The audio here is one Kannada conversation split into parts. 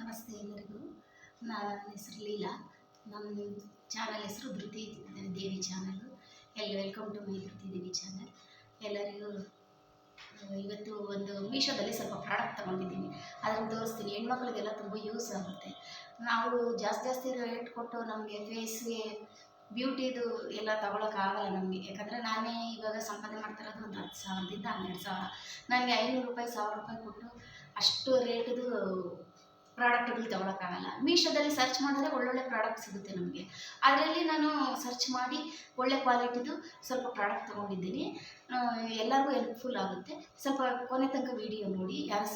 ನಮಸ್ತೆ ಎಲ್ಲರಿಗೂ. ನನ್ನ ಹೆಸರು ಲೀಲಾ. ನಮ್ಮ ಚಾನಲ್ ಹೆಸರು ಧೃತಿ ದೇವಿ ಚಾನಲ್ಲು ಎಲ್ಲ welcome to my Dhriti Devi channel ಎಲ್ಲರಿಗೂ ಇವತ್ತು ಒಂದು ಮೀಶೋದಲ್ಲಿ ಸ್ವಲ್ಪ ಪ್ರಾಡಕ್ಟ್ ತೊಗೊಂಡಿದ್ದೀನಿ. ಅದನ್ನು ತೋರಿಸ್ತೀನಿ. ಹೆಣ್ಮಕ್ಳಿಗೆಲ್ಲ ತುಂಬ ಯೂಸ್ ಆಗುತ್ತೆ. ನಾವು ಜಾಸ್ತಿ ಜಾಸ್ತಿ ರೇಟ್ ಕೊಟ್ಟು ನಮಗೆ ಫೇಸ್ಗೆ ಬ್ಯೂಟಿದು ಎಲ್ಲ ತೊಗೊಳಕ್ಕಾಗಲ್ಲ ನಮಗೆ. ಯಾಕಂದರೆ ನಾನೇ ಇವಾಗ ಸಂಪಾದನೆ ಮಾಡ್ತಿರೋದು ಒಂದು ಹತ್ತು ಸಾವಿರದಿಂದ ಹನ್ನೆರಡು ಸಾವಿರ. ನನಗೆ ಐನೂರು ರೂಪಾಯಿ, ಸಾವಿರ ರೂಪಾಯಿ ಕೊಟ್ಟು ಅಷ್ಟು ರೇಟಿದು ಪ್ರಾಡಕ್ಟ್ಗಳು ತೊಗೊಳಕ್ಕಾಗಲ್ಲ ಮೀಶೋದಲ್ಲಿ ಸರ್ಚ್ ಮಾಡಿದ್ರೆ ಒಳ್ಳೊಳ್ಳೆ ಪ್ರಾಡಕ್ಟ್ ಸಿಗುತ್ತೆ ನಮಗೆ. ಅದರಲ್ಲಿ ನಾನು ಸರ್ಚ್ ಮಾಡಿ ಒಳ್ಳೆ ಕ್ವಾಲಿಟಿದು ಸ್ವಲ್ಪ ಪ್ರಾಡಕ್ಟ್ ತೊಗೊಂಡಿದ್ದೀನಿ. ಎಲ್ಲರಿಗೂ ಹೆಲ್ಪ್ಫುಲ್ ಆಗುತ್ತೆ. ಸ್ವಲ್ಪ ಕೊನೆ ತನಕ ವಿಡಿಯೋ ನೋಡಿ ಯಾರು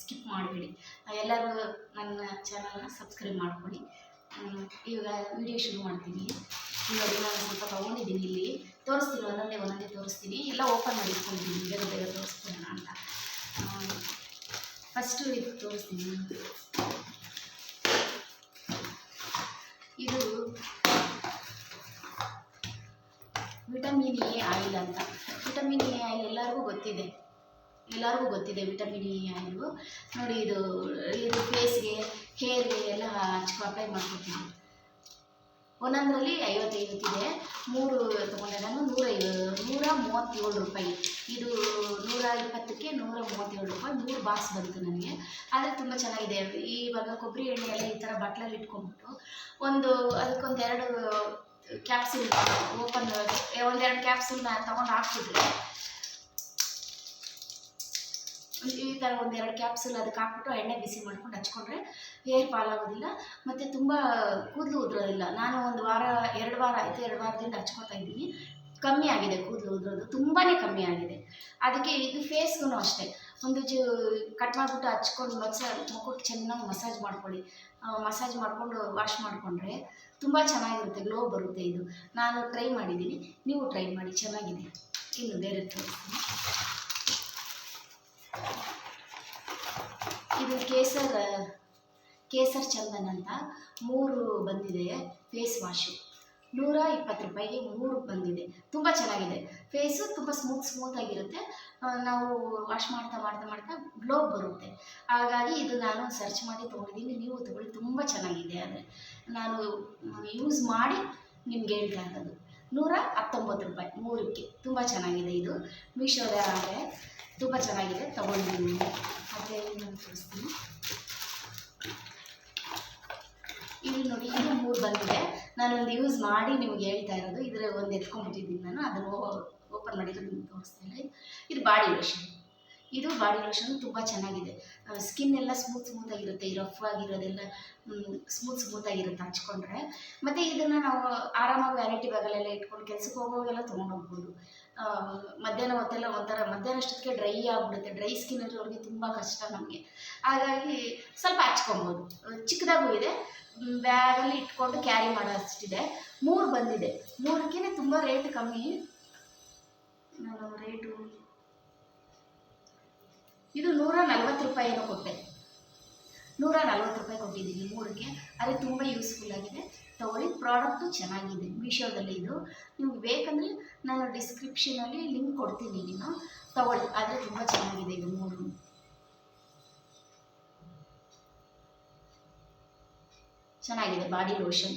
ಸ್ಕಿಪ್ ಮಾಡಬೇಡಿ. ಎಲ್ಲರೂ ನನ್ನ ಚಾನಲ್ನ ಸಬ್ಸ್ಕ್ರೈಬ್ ಮಾಡ್ಕೊಳ್ಳಿ. ಇವಾಗ ವಿಡಿಯೋ ಶುರು ಮಾಡ್ತೀನಿ. ನೋಡಿ, ನಾನು ಸ್ವಲ್ಪ ತೊಗೊಂಡಿದ್ದೀನಿ ಇಲ್ಲಿ. ತೋರಿಸ್ತೀನಿ, ಒಂದೊಂದೇ ಒಂದೊಂದೇ ತೋರಿಸ್ತೀನಿ. ಎಲ್ಲ ಓಪನ್ ಮಾಡಿ ಇಟ್ಕೊಂಡಿದ್ದೀನಿ ಬೇಗ ಬೇಗ ತೋರಿಸ್ತೀನಿ ಅಂತ. ಫಸ್ಟು ಇದು ತೋರಿಸ್ತೀನಿ ಇದು ವಿಟಮಿನ್ ಎ ಆಯಿಲ್ ಅಂತ. ವಿಟಮಿನ್ ಎ ಆಯಿಲ್ ಎಲ್ಲರಿಗೂ ಗೊತ್ತಿದೆ. ಎಲ್ಲರಿಗೂ ಗೊತ್ತಿದೆ ವಿಟಮಿನ್ ಎ ಆಯಿಲು ನೋಡಿ ಇದು ಇದು ಫೇಸ್ಗೆ ಹೇರ್ಗೆ ಎಲ್ಲ ಹಚ್ಕೊ ಅಪ್ಲೈ ಮಾಡ್ಕೊತೀನಿ. ಒಂದೊಂದರಲ್ಲಿ ಇದೆ. ಮೂರು ತೊಗೊಂಡೆ ನಾನು ನೂರೈವ ನೂರ ಮೂವತ್ತೇಳು ರೂಪಾಯಿ. ಇದು ನೂರ ಇಪ್ಪತ್ತಕ್ಕೆ ನೂರ ಮೂವತ್ತೇಳು ರೂಪಾಯಿ, ಮೂರು ಬಾಕ್ಸ್ ಬಂತು ನನಗೆ. ಆದರೆ ತುಂಬ ಚೆನ್ನಾಗಿದೆ. ಇವಾಗ ಕೊಬ್ಬರಿ ಎಣ್ಣೆ ಎಲ್ಲ ಈ ಥರ ಬಟ್ಲಲ್ಲಿ ಇಟ್ಕೊಂಡ್ಬಿಟ್ಟು ಒಂದು ಅದಕ್ಕೊಂದು ಎರಡು ಕ್ಯಾಪ್ಸೂಲ್ ಓಪನ್ ಒಂದೆರಡು ಕ್ಯಾಪ್ಸೂಲ್ನ ತೊಗೊಂಡು ಹಾಕ್ಬಿಟ್ರೆ ಈ ಥರ ಒಂದೆರಡು ಕ್ಯಾಪ್ಸೂಲ್ ಅದಕ್ಕೆ ಹಾಕ್ಬಿಟ್ಟು ಎಣ್ಣೆ ಬಿಸಿ ಮಾಡ್ಕೊಂಡು ಹಚ್ಕೊಂಡ್ರೆ ಹೇರ್ ಫಾಲ್ ಆಗೋದಿಲ್ಲ. ಮತ್ತು ತುಂಬ ಕೂದಲು ಉದುರೋದಿಲ್ಲ. ನಾನು ಒಂದು ವಾರ, ಎರಡು ವಾರ ಆಯಿತು, ಎರಡು ವಾರದಿಂದ ಹಚ್ಕೊತಾ ಇದ್ದೀನಿ. ಕಮ್ಮಿ ಆಗಿದೆ ಕೂದಲು ಉದುರೋದು. ತುಂಬಾ ಕಮ್ಮಿ ಆಗಿದೆ. ಅದಕ್ಕೆ ಇದು ಫೇಸ್ಗೂ ಅಷ್ಟೇ. ಒಂದು ಜು ಕಟ್ ಮಾಡಿಬಿಟ್ಟು ಹಚ್ಕೊಂಡು ಮಸಾಜ್ ಮುಖಕ್ಕೆ ಚೆನ್ನಾಗಿ ಮಸಾಜ್ ಮಾಡ್ಕೊಳ್ಳಿ. ಮಸಾಜ್ ಮಾಡಿಕೊಂಡು ವಾಶ್ ಮಾಡಿಕೊಂಡ್ರೆ ತುಂಬ ಚೆನ್ನಾಗಿರುತ್ತೆ. ಗ್ಲೋ ಬರುತ್ತೆ ಇದು. ನಾನು ಟ್ರೈ ಮಾಡಿದ್ದೀನಿ. ನೀವು ಟ್ರೈ ಮಾಡಿ. ಚೆನ್ನಾಗಿದೆ. ಇನ್ನು ಬೇರೆ ತೋರಿಸ್ತೀನಿ. ಇದು ಕೇಸರ್ ಕೇಸರ್ ಚಂದನ್ ಅಂತ ಮೂರು ಬಂದಿದೆ ಫೇಸ್ ವಾಶು ನೂರ ಇಪ್ಪತ್ತು ರೂಪಾಯಿಗೆ ಮೂರು ಬಂದಿದೆ. ತುಂಬ ಚೆನ್ನಾಗಿದೆ. ಫೇಸು ತುಂಬ ಸ್ಮೂತ್ ಸ್ಮೂತ್ ಆಗಿರುತ್ತೆ. ನಾವು ವಾಶ್ ಮಾಡ್ತಾ ಮಾಡ್ತಾ ಮಾಡ್ತಾ ಗ್ಲೋ ಬರುತ್ತೆ. ಹಾಗಾಗಿ ಇದು ನಾನು ಸರ್ಚ್ ಮಾಡಿ ತೊಗೊಂಡಿದ್ದೀನಿ. ನೀವು ತೊಗೊಳ್ಳಿ, ತುಂಬ ಚೆನ್ನಾಗಿದೆ ಅಂದರೆ ನಾನು ಯೂಸ್ ಮಾಡಿ ನಿಮ್ಗೆ ಹೇಳ್ತಾ ಇರೋದು. ನೂರ ಹತ್ತೊಂಬತ್ತು ರೂಪಾಯಿ, ಮೂರಕ್ಕೆ. ತುಂಬ ಚೆನ್ನಾಗಿದೆ ಇದು. ಮೀಶೋದ ಆದರೆ ತುಂಬ ಚೆನ್ನಾಗಿದೆ. ತೊಗೊಂಡಿದ್ದೀನಿ. ಅದೇ ಇನ್ನೊಂದು ತೋರಿಸ್ತೀನಿ. ಇಲ್ಲಿ ನೋಡಿ, ಇದು ಮೂರು ಬಂದಿದೆ. ನಾನೊಂದು ಯೂಸ್ ಮಾಡಿ ನಿಮ್ಗೆ ಹೇಳ್ತಾ ಇರೋದು. ಇದರ ಒಂದು ಎತ್ಕೊಂಡ್ಬಿಟ್ಟಿದ್ದೀನಿ ನಾನು. ಅದನ್ನು ಓಪನ್ ಮಾಡಿದ್ರೆ ನಿಮ್ಗೆ ತೋರಿಸ್ತೀನಿ. ಇದು ಬಾಡಿ ಲೋಷನ್ ಇದು ಬಾಡಿ ಲೋಷನ್ ತುಂಬ ಚೆನ್ನಾಗಿದೆ. ಸ್ಕಿನ್ ಎಲ್ಲ ಸ್ಮೂತ್ ಸ್ಮೂತ್ ಆಗಿರುತ್ತೆ. ಈ ರಫ್ ಆಗಿರೋದೆಲ್ಲ ಸ್ಮೂತ್ ಸ್ಮೂತ್ ಆಗಿರುತ್ತೆ ಹಚ್ಕೊಂಡ್ರೆ ಮತ್ತು ಇದನ್ನು ನಾವು ಆರಾಮಾಗಿ ವ್ಯಾನಿಟಿ ಬ್ಯಾಗಲ್ಲೆಲ್ಲ ಇಟ್ಕೊಂಡು ಕೆಲ್ಸಕ್ಕೆ ಹೋಗೋವಾಗೆಲ್ಲ ತೊಗೊಂಡು ಹೋಗ್ಬೋದು ಮಧ್ಯಾಹ್ನ ಹೊತ್ತೆಲ್ಲ ಒಂಥರ ಮಧ್ಯಾಹ್ನ ಅಷ್ಟೊತ್ತಿಗೆ ಡ್ರೈ ಆಗಿಬಿಡುತ್ತೆ. ಡ್ರೈ ಸ್ಕಿನ್ ಇರೋರಿಗೆ ತುಂಬ ಕಷ್ಟ ನಮಗೆ. ಹಾಗಾಗಿ ಸ್ವಲ್ಪ ಹಚ್ಕೊಬೋದು. ಚಿಕ್ಕದಾಗೂ ಇದೆ. ಬ್ಯಾಗಲ್ಲಿ ಇಟ್ಕೊಂಡು ಕ್ಯಾರಿ ಮಾಡೋ ಅಷ್ಟಿದೆ ಮೂರು ಬಂದಿದೆ. ಮೂರಕ್ಕೇ ತುಂಬ ರೇಟ್ ಕಮ್ಮಿ. ನಾನು ರೇಟು ಇದು ನೂರ ನಲ್ವತ್ತು ರೂಪಾಯಿ ಏನೋ ಕೊಟ್ಟೆ. ನೂರ ನಲ್ವತ್ತು ರೂಪಾಯಿ ಕೊಟ್ಟಿದ್ದೀನಿ ಮೂರಕ್ಕೆ. ಅದೇ ತುಂಬ ಯೂಸ್ಫುಲ್ ಆಗಿದೆ. ತಗೊಳ್ಳಿ ಪ್ರಾಡಕ್ಟು ಚೆನ್ನಾಗಿದೆ. ಮೀಶೋದಲ್ಲಿ ಇದು. ನಿಮ್ಗೆ ಬೇಕಂದರೆ ನಾನು ಡಿಸ್ಕ್ರಿಪ್ಷನಲ್ಲಿ ಲಿಂಕ್ ಕೊಡ್ತೀನಿ ನೀನು. ತಗೊಳ್ಳಿ, ಆದರೆ ತುಂಬ ಚೆನ್ನಾಗಿದೆ ಇದು ಮೂರು. ಚೆನ್ನಾಗಿದೆ, ಬಾಡಿ ಲೋಷನ್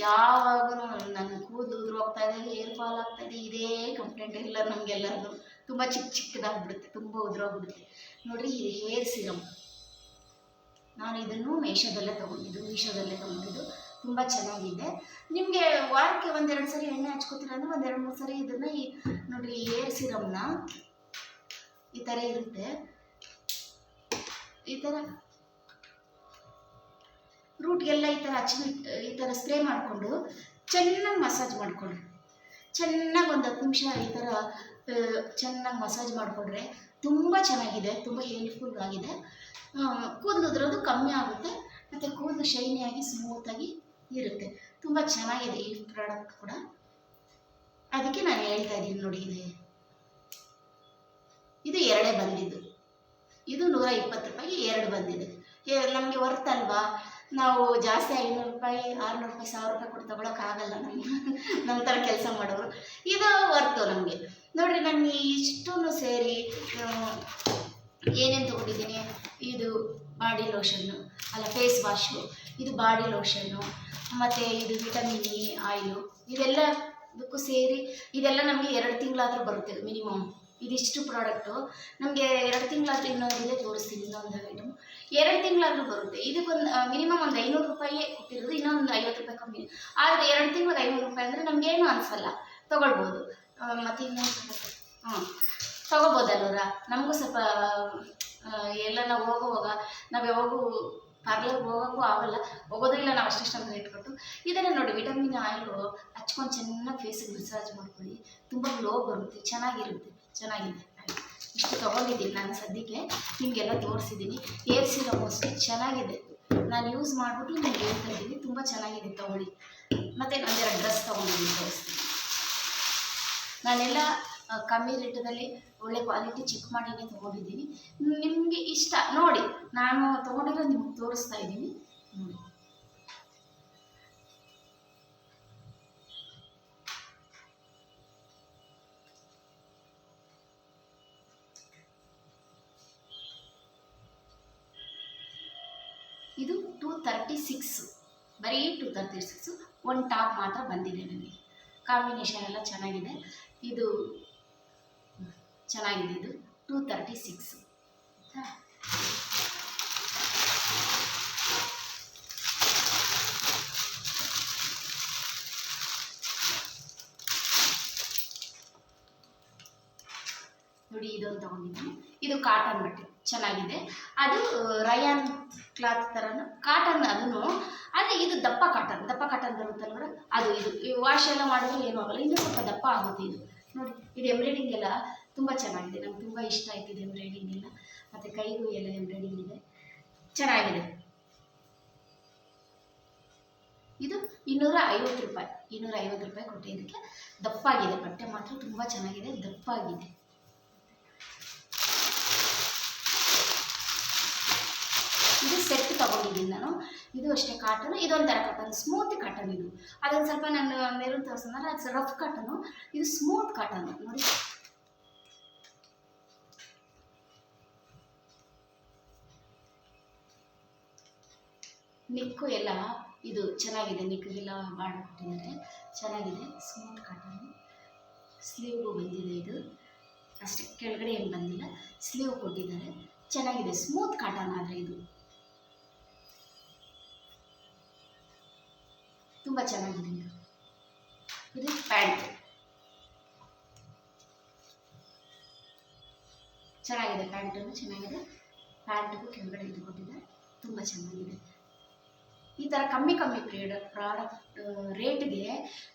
ಯಾವಾಗೂ ನನ್ನ ಕೂದಲು ಉದುರು ಹೋಗ್ತಾ ಇದೆ ಹೇರ್ ಫಾಲ್ ಆಗ್ತಾ ಇದೆ, ಇದೇ ಕಂಪ್ಲೇಂಟ್ ಇಲ್ಲ ನಮಗೆಲ್ಲರೂ ತುಂಬ ಚಿಕ್ಕ ಚಿಕ್ಕದಾಗ್ಬಿಡುತ್ತೆ, ತುಂಬ ಉದುರೋಗ್ಬಿಡುತ್ತೆ. ನೋಡಿ ಇದು ಹೇರ್ ಸಿರಮ್ ನಾನು ಇದನ್ನು ಮೇಷದಲ್ಲೇ ತೊಗೊಂಡಿದ್ದು ಮೀಶೋದಲ್ಲೇ ತೊಗೊಂಡಿದ್ದು. ತುಂಬ ಚೆನ್ನಾಗಿದೆ. ನಿಮಗೆ ವಾರಕ್ಕೆ ಒಂದೆರಡು ಸರಿ ಎಣ್ಣೆ ಹಚ್ಕೋತೀರ ಅಂದರೆ ಒಂದೆರಡು ಮೂರು ಸರಿ ಇದನ್ನು ಈ ನೋಡಿರಿ ಹೇರ್ ಸಿರಮ್ನ ಈ ಥರ ಇರುತ್ತೆ. ಈ ಥರ ರೂಟ್ಗೆಲ್ಲ ಈ ಥರ ಹಚ್ಚಿ, ಈ ಥರ ಸ್ಪ್ರೇ ಮಾಡಿಕೊಂಡು ಚೆನ್ನಾಗಿ ಮಸಾಜ್ ಮಾಡಿಕೊಡ್ರಿ ಚೆನ್ನಾಗಿ ಒಂದು ಹತ್ತು ನಿಮಿಷ ಈ ಥರ ಚೆನ್ನಾಗಿ ಮಸಾಜ್ ಮಾಡಿಕೊಂಡ್ರೆ ತುಂಬ ಚೆನ್ನಾಗಿದೆ, ತುಂಬ ಹೆಲ್ಪ್ಫುಲ್ ಆಗಿದೆ. ಕೂದಲು ಉದ್ರೋದು ಕಮ್ಮಿ ಆಗುತ್ತೆ, ಮತ್ತು ಕೂದಲು ಶೈನಿಯಾಗಿ ಸ್ಮೂತಾಗಿ ಇರುತ್ತೆ. ತುಂಬ ಚೆನ್ನಾಗಿದೆ ಈ ಪ್ರಾಡಕ್ಟ್ ಕೂಡ. ಅದಕ್ಕೆ ನಾನು ಹೇಳ್ತಾ ಇದ್ದೀನಿ ನೋಡಿ ಇದೆ. ಇದು ಎರಡೇ ಬಂದಿದ್ದು. ಇದು ನೂರ ಇಪ್ಪತ್ತು ರೂಪಾಯಿಗೆ ಎರಡು ಬಂದಿದೆ. ನಮಗೆ ವರ್ತ್ ಅಲ್ವಾ? ನಾವು ಜಾಸ್ತಿ ಐನೂರು ರೂಪಾಯಿ, ಆರುನೂರು ರೂಪಾಯಿ, ಸಾವಿರ ರೂಪಾಯಿ ಕೊಟ್ಟು ತಗೊಳಕ್ಕಾಗಲ್ಲ ನಮ್ಮ ನಮ್ಮ ಥರ ಕೆಲಸ ಮಾಡೋರು. ಇದು ವರ್ತು ನಮಗೆ. ನೋಡಿರಿ ನಾನು ಇಷ್ಟೂ ಸೇರಿ ಏನೇನು ತೊಗೊಂಡಿದ್ದೀನಿ? ಇದು ಬಾಡಿ ಲೋಷನ್ನು. ಅಲ್ಲ, ಫೇಸ್ ವಾಶು. ಇದು ಬಾಡಿ ಲೋಷನ್ನು. ಮತ್ತು ಇದು ವಿಟಮಿನ್ ಇ ಆಯಿಲು. ಇದೆಲ್ಲದಕ್ಕೂ ಸೇರಿ, ಇದೆಲ್ಲ ನಮಗೆ ಎರಡು ತಿಂಗಳಾದರೂ ಬರುತ್ತೆ, ಮಿನಿಮಮ್. ಇದಿಷ್ಟು ಪ್ರಾಡಕ್ಟು ನಮಗೆ ಎರಡು ತಿಂಗಳಾದರೂ ಇನ್ನೊಂದಿದೆ, ತೋರಿಸ್ತೀನಿ ಇನ್ನೊಂದು ಐಟಮ್ ಎರಡು ತಿಂಗಳಾದ್ರೂ ಬರುತ್ತೆ. ಇದಕ್ಕೊಂದು ಮಿನಿಮಮ್ ಒಂದು ಐನೂರು ರೂಪಾಯಿ ಕೊಟ್ಟಿರೋದು, ಇನ್ನೊಂದು ಐವತ್ತು ರೂಪಾಯಿ ಕಮ್ಮಿ. ಆದರೆ ಎರಡು ತಿಂಗಳಿಗೆ ಐನೂರು ರೂಪಾಯಿ ಅಂದರೆ ನಮಗೇನು ಅನಿಸಲ್ಲ. ತೊಗೊಳ್ಬೋದು. ಮತ್ತು ಇನ್ನೊಂದು ಹ್ಞೂ ತೊಗೋಬೋದಲ್ವರ ನಮಗೂ ಸ್ವಲ್ಪ ಎಲ್ಲ ನಾವು ಹೋಗುವಾಗ, ನಾವು ಯಾವಾಗೂ ಪಾರ್ಲರ್ಗೆ ಹೋಗೋಕ್ಕೂ ಆಗಲ್ಲ. ಹೋಗೋದಿಲ್ಲ ನಾವು ಅಷ್ಟಷ್ಟು ರೇಟ್ ಇದನ್ನು ನೋಡಿ ವಿಟಮಿನ್ ಆಯಿಲು ಹಚ್ಕೊಂಡು ಚೆನ್ನಾಗಿ ಫೇಸಿಗೆ ಮಸಾಜ್ ಮಾಡ್ಕೊಳ್ಳಿ. ತುಂಬ ಗ್ಲೋ ಬರುತ್ತೆ, ಚೆನ್ನಾಗಿರುತ್ತೆ, ಚೆನ್ನಾಗಿದೆ. ಇಷ್ಟು ತೊಗೊಂಡಿದ್ದೀನಿ ನಾನು ಸದ್ಯಕ್ಕೆ, ನಿಮಗೆಲ್ಲ ತೋರಿಸಿದ್ದೀನಿ. ಏರ್ ಅಷ್ಟೇ ಚೆನ್ನಾಗಿದೆ. ನಾನು ಯೂಸ್ ಮಾಡಿಬಿಟ್ಟು ನಿಮ್ಗೆ ಹೇಳ್ತಾ ಇದ್ದೀನಿ, ತುಂಬ ಚೆನ್ನಾಗಿದೆ ತೊಗೊಳ್ಳಿ. ಮತ್ತು ನಾನೆರಡು ಡ್ರೆಸ್ ತೊಗೊಂಡಿದ್ದೀನಿ ತೋರಿಸ್ತೀನಿ. ನಾನೆಲ್ಲ ಕಮ್ಮಿ ರೇಟದಲ್ಲಿ ಒಳ್ಳೆ ಕ್ವಾಲಿಟಿ ಚೆಕ್ ಮಾಡಿನೇ ತೊಗೊಂಡಿದ್ದೀನಿ. ನಿಮಗೆ ಇಷ್ಟ, ನೋಡಿ, ನಾನು ತೊಗೊಂಡಿರೋ ನಿಮ್ಗೆ ತೋರಿಸ್ತಾ ಇದ್ದೀನಿ. ನೋಡಿ ತರ್ಟಿ ಸಿಕ್ಸು ಬರೀ two thirty six one top ಮಾತ್ರ ಬಂದಿದೆ ನನಗೆ. ಕಾಂಬಿನೇಷನ್ ಎಲ್ಲ ಚೆನ್ನಾಗಿದೆ. ಇದು ಚೆನ್ನಾಗಿದೆ ಇದು. ಟೂ ತರ್ಟಿ ಸಿಕ್ಸ್ ನೋಡಿ ಇದೊಂದು ತಗೊಂಡಿದ್ದೀನಿ ಇದು ಕಾಟನ್ ಬಟ್ಟೆ. ಚೆನ್ನಾಗಿದೆ. ಅದು ರಯಾನ್ ಕ್ಲಾತ್ ಥರನು ಕಾಟನ್ ಅದನ್ನು. ಆದರೆ ಇದು ದಪ್ಪ ಕಾಟನ್ ದಪ್ಪ ಕಾಟನ್ ಬರುತ್ತಲ್ವ ಅದು ಇದು. ವಾಶ್ ಎಲ್ಲ ಮಾಡಿದ್ರೆ ಏನೂ ಆಗಲ್ಲ. ಇನ್ನೂ ಸ್ವಲ್ಪ ದಪ್ಪ ಆಗುತ್ತೆ ಇದು. ನೋಡಿ, ಇದು ಎಂಬ್ರಾಯ್ಡಿಂಗ್ ಎಲ್ಲ ತುಂಬ ಚೆನ್ನಾಗಿದೆ. ನಮ್ಗೆ ತುಂಬ ಇಷ್ಟ ಆಯ್ತು ಇದು ಎಂಬ್ರಾಯ್ಡಿಂಗ್ ಎಲ್ಲ. ಮತ್ತು ಕೈಗೂ ಎಲ್ಲ ಎಂಬ್ರಾಯ್ಡಿಂಗ್ ಇದೆ. ಚೆನ್ನಾಗಿದೆ. ಇದು ಇನ್ನೂರ ಐವತ್ತು ರೂಪಾಯಿ. ಇನ್ನೂರ ಐವತ್ತು ರೂಪಾಯಿ ಕೊಟ್ಟೆ. ಇದಕ್ಕೆ ದಪ್ಪಾಗಿದೆ. ಬಟ್ಟೆ ಮಾತ್ರ ತುಂಬ ಚೆನ್ನಾಗಿದೆ. ದಪ್ಪಾಗಿದೆ ಇದು ಸೆಟ್ ತಗೊಂಡಿದ್ದೀನಿ ನಾನು ಇದು ಅಷ್ಟೇ ಕಾಟನ್ ಇದೊಂಥರ ಕಾಟನ್ ಸ್ಮೂತ್ ಕಾಟನ್ ಇದು. ಅದೊಂದು ಸ್ವಲ್ಪ ನಾನು ಮೆರೂನ್ ತೋರಿಸಿದ್ರೆ ಅದು ರಫ್ ಕಾಟನು ಇದು ಸ್ಮೂತ್ ಕಾಟನ್ ನೋಡಿ. ನಿಕ್ಕು ಎಲ್ಲ ಇದು ಚೆನ್ನಾಗಿದೆ ನಿಕ್ಕಿಗೆಲ್ಲ ಬಾಡ್ ಕೊಟ್ಟಿದ್ದಾರೆ. ಚೆನ್ನಾಗಿದೆ ಸ್ಮೂತ್ ಕಾಟನ್ ಸ್ಲೀವ್ ಬಂದಿದೆ ಇದು. ಅಷ್ಟೇ, ಕೆಳಗಡೆ ಏನು ಬಂದಿಲ್ಲ, ಸ್ಲೀವ್ ಕೊಟ್ಟಿದ್ದಾರೆ. ಚೆನ್ನಾಗಿದೆ ಸ್ಮೂತ್ ಕಾಟನ್ ಆದರೆ ಇದು. ತುಂಬ ಚೆನ್ನಾಗಿದೆ. ಇದು ಪ್ಯಾಂಟ್. ಚೆನ್ನಾಗಿದೆ ಪ್ಯಾಂಟನ್ನು ಚೆನ್ನಾಗಿದೆ. ಪ್ಯಾಂಟಿಗೂ ಕೆಳಗಡೆ ಇದು ಕೊಟ್ಟಿದೆ. ತುಂಬ ಚೆನ್ನಾಗಿದೆ. ಈ ಥರ ಕಮ್ಮಿ ಕಮ್ಮಿ ಪ್ರಾಡಕ್ಟ್ ಪ್ರಾಡಕ್ಟ್ ರೇಟ್ಗೆ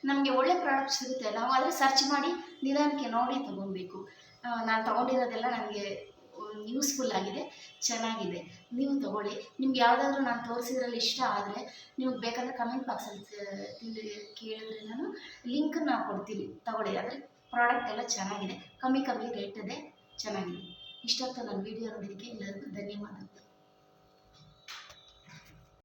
ನಮಗೆ ಒಳ್ಳೆ ಪ್ರಾಡಕ್ಟ್ ಸಿಗುತ್ತೆ. ನಾವು ಆದರೆ ಸರ್ಚ್ ಮಾಡಿ ನಿಧಾನಕ್ಕೆ ನೋಡಿ ತೊಗೊಬೇಕು ನಾನು ತಗೊಂಡಿರೋದೆಲ್ಲ ನನಗೆ ಯೂಸ್ಫುಲ್ ಆಗಿದೆ, ಚೆನ್ನಾಗಿದೆ. ನೀವು ತಗೊಳ್ಳಿ. ನಿಮ್ಗೆ ಯಾವುದಾದ್ರೂ ನಾನು ತೋರಿಸಿದ್ರಲ್ಲಿ ಇಷ್ಟ ಆದರೆ ನಿಮ್ಗೆ ಬೇಕಾದರೆ ಕಮೆಂಟ್ ಬಾಕ್ಸಲ್ಲಿ ಕೇಳಿದ್ರೆ ನಾನು ಲಿಂಕ್ ಲಿಂಕನ್ನು ಕೊಡ್ತೀನಿ ತಗೊಳ್ಳಿ. ಆದರೆ ಪ್ರಾಡಕ್ಟ್ ಎಲ್ಲ ಚೆನ್ನಾಗಿದೆ. ಕಮ್ಮಿ ಕಮ್ಮಿ ರೇಟ್ ಇದೆ ಚೆನ್ನಾಗಿದೆ ಇಷ್ಟೊತ್ತು ನನ್ನ ವಿಡಿಯೋ ನೋಡಿದ್ದಕ್ಕೆ ಎಲ್ಲರಿಗೂ ಧನ್ಯವಾದಗಳು.